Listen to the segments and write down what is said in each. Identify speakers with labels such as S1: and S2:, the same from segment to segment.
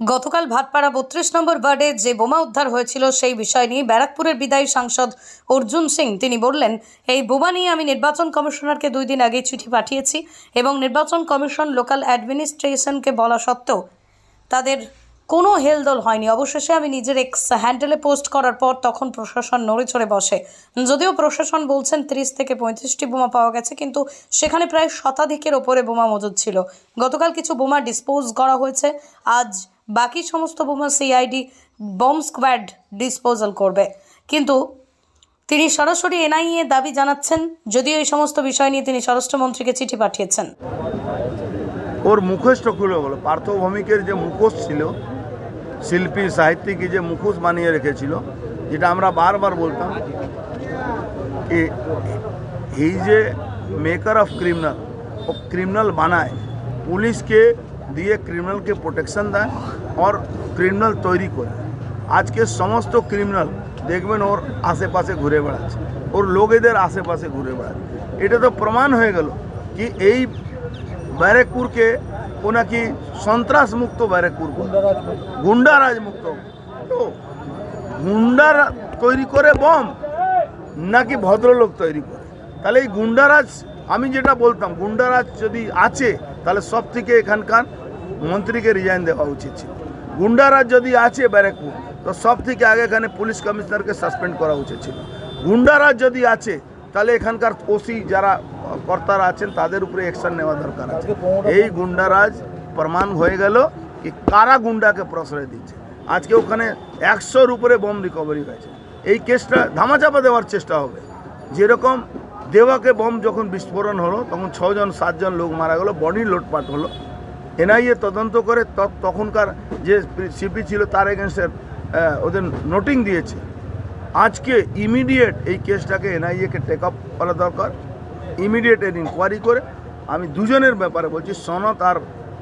S1: গতকাল ভাটপাড়া বত্রিশ নম্বর ওয়ার্ডে যে বোমা উদ্ধার হয়েছিল সেই বিষয় নিয়ে ব্যারাকপুরের বিদায়ী সাংসদ অর্জুন সিং, তিনি বললেন, এই বোমা নিয়ে আমি নির্বাচন কমিশনারকে দুই দিন আগে চিঠি পাঠিয়েছি এবং নির্বাচন কমিশন লোকাল অ্যাডমিনিস্ট্রেশনকে বলা সত্ত্বেও তাদের কোনো হেলদোল হয়নি। অবশেষে আমি নিজের এক্স হ্যান্ডেলে পোস্ট করার পর তখন প্রশাসন নড়ে চড়ে বসে। যদিও প্রশাসন বলছেন তিরিশ থেকে পঁয়ত্রিশটি বোমা পাওয়া গেছে, কিন্তু সেখানে প্রায় শতাধিকের ওপরে বোমা মজুদ ছিল। গতকাল কিছু বোমা ডিসপোজ করা হয়েছে। আজ বাকি সমস্ত বোমা সিআইডি বম স্কোয়াড ডিসপোজাল করবে। কিন্তু তিনি সরাসরি এনআইএ দাবি জানাচ্ছেন, যদিও এই সমস্ত বিষয় নিয়ে তিনি স্বরাষ্ট্রমন্ত্রীকে চিঠি পাঠিয়েছেন।
S2: ওর মুখোশটা খুলে গেলো পার্থভৌমিকের যে মুখোশ ছিল শিল্পী, সাহিত্যিক যে মুখোশ বানিয়ে রেখেছিল, যেটা আমরা বারবার বলতাম এই যে মেকার অফ ক্রিমিনাল ও ক্রিমিনাল বানায়, পুলিশকে দিয়ে ক্রিমিনালকে প্রোটেকশন দেয় আর ক্রিমিনাল তৈরি করে। আজকে সমস্ত ক্রিমিনাল দেখবেন ওর আশেপাশে ঘুরে বেড়াচ্ছে, ওর লোকেদের আশেপাশে ঘুরে বেড়াচ্ছে। এটা তো প্রমাণ হয়ে গেল কি এই ব্যারেকপুরকে ও নাকি সন্ত্রাস মুক্ত ব্যারেকপুর বলে। গুন্ডারাজ মুক্ত তো গুন্ডার তৈরি করে বম, নাকি ভদ্রলোক তৈরি করে? তাহলে এই গুন্ডারাজ আমি যেটা বলতাম গুন্ডারাজ যদি আছে, তাহলে সব থেকে এখানকার মন্ত্রীকে রিজাইন দেওয়া উচিত ছিল। গুন্ডারাজ যদি আছে ব্যারেকপুর, তো সব থেকে আগে এখানে পুলিশ কমিশনারকে সাসপেন্ড করা উচিত ছিল। গুন্ডারাজ যদি আছে, তাহলে এখানকার ওসি যারা কর্তারা আছেন, তাদের উপরে অ্যাকশন নেওয়া দরকার আছে। এই গুন্ডারাজ প্রমাণ হয়ে গেল কি কারা গুন্ডাকে প্রশ্রয় দিচ্ছে। আজকে ওখানে একশোর উপরে বোম রিকভারি হয়েছে। এই কেসটা ধামাচাপা দেওয়ার চেষ্টা হবে। যেরকম দেওয়াকে বোম যখন বিস্ফোরণ হলো, তখন ছজন, সাতজন লোক মারা গেলো, বডি লোটপাট হলো। এনআইএ তদন্ত করে তখনকার যে সিপি ছিল, তার এগেনস্টে ওদের নোটিং দিয়েছে। আজকে ইমিডিয়েট এই কেসটাকে এনআইএকে টেক আপ করা দরকার। ইমিডিয়েট ইনকোয়ারি করে আমি দুজনের ব্যাপারে বলছি সনত আর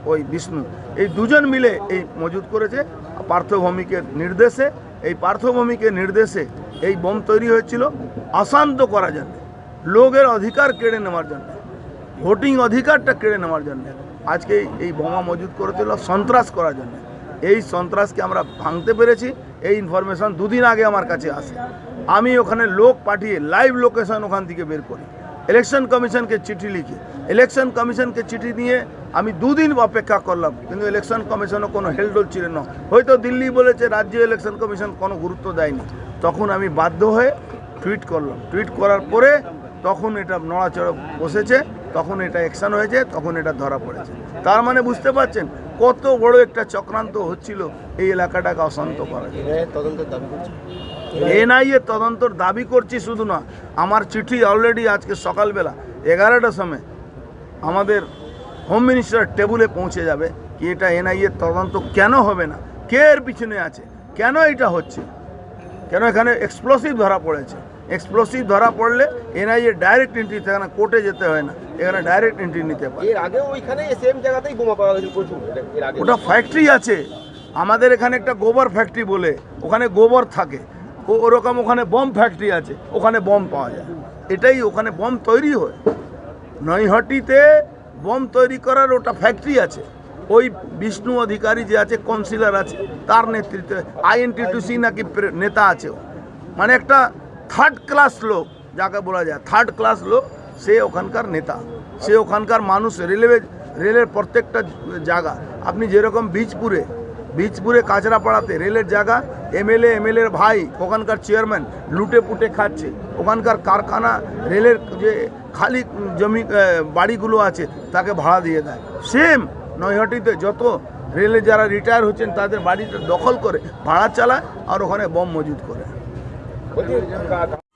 S2: ওই বিষ্ণু। এই দুজন মিলে এই মজুদ করেছে। পার্থভূমিকের নির্দেশে, এই পার্থভূমিকের নির্দেশে এই বোম তৈরি হয়েছিল। অশান্ত করার জন্য, লোকের অধিকার কেড়ে নেওয়ার জন্য, ভোটিং অধিকারটা কেড়ে নেওয়ার জন্য, আজকে এই- এই বোমা মজুদ করেছিল সন্ত্রাস করার জন্য। এই সন্ত্রাসকে আমরা ভাঙতে পেরেছি। এই ইনফরমেশন দুদিন আগে আমার কাছে আসে। আমি ওখানে লোক পাঠিয়ে লাইভ লোকেশন ওখান থেকে বের করি। ইলেকশন কমিশনকে চিঠি লিখি, ইলেকশন কমিশনকে চিঠি নিয়ে আমি দুদিন অপেক্ষা করলাম, কিন্তু ইলেকশন কমিশনও কোনো হেলডোল ছিল না। হয়তো দিল্লি বলেছে, রাজ্য ইলেকশন কমিশন কোনো গুরুত্ব দেয়নি। তখন আমি বাধ্য হয়ে টুইট করলাম। টুইট করার পরে তখন এটা নড়াচড়া বসেছে, তখন এটা অ্যাকশন হয়েছে, তখন এটা ধরা পড়েছে। তার মানে বুঝতে পারছেন কত বড় একটা চক্রান্ত হচ্ছিল এই এলাকাটাকে অশান্ত করার
S3: করছে।
S2: এনআইএ তদন্তর দাবি করছি শুধু না আমার চিঠি অলরেডি আজকে সকালবেলা এগারোটার সময় আমাদের হোম মিনিস্টার টেবুলে পৌঁছে যাবে কি এটা এনআইএ তদন্ত কেন হবে না কে এর পিছনে আছে কেন এটা হচ্ছে? কেন এখানে এক্সপ্লোসিভ ধরা পড়েছে? এক্সপ্লোসিভ ধরা পড়লে এনআইএ ডাইরেক্ট এন্ট্রি এখানে কোর্টে যেতে হয় না। এখানে ডাইরেক্ট এন্ট্রি নিতে পারে।
S3: এর আগেও ওইখানে সেম জায়গাতেই বোমা পাওয়া গেছে প্রচুর। আগে
S2: ওটা ফ্যাক্টরি আছে। আমাদের এখানে একটা গোবর ফ্যাক্টরি বলে ওখানে গোবর থাকে। ও ওরকম ওখানে বম ফ্যাক্টরি আছে ওখানে বম পাওয়া যায়। এটাই ওখানে বম তৈরি হয়। নৈহাটিতে বম তৈরি করার ওটা ফ্যাক্টরি আছে। ওই বিষ্ণু অধিকারী যে আছে কাউন্সিলর আছে তার নেতৃত্বে আইএনটিটিসি নাকি নেতা আছে। মানে একটা থার্ড ক্লাস লোক, যাকে বলা যায় থার্ড ক্লাস লোক, সে ওখানকার নেতা। সে ওখানকার মানুষ রেলওয়ে রেলের প্রত্যেকটা জায়গা। আপনি যেরকম বীজপুরে বীজপুরে কাঁচরাপাড়াতে রেলের জায়গা এমএলএ এমএলএর ভাই, ওখানকার চেয়ারম্যান লুটে পুটে খাচ্ছে। ওখানকার কারখানা রেলের যে খালি জমি বাড়িগুলো আছে, তাকে ভাড়া দিয়ে দেয়। সেম নৈহাটিতে যত রেলে যারা রিটায়ার হচ্ছেন, তাদের বাড়িটা দখল করে, ভাড়া চালায় আর ওখানে বম মজুদ করে।
S3: বলছি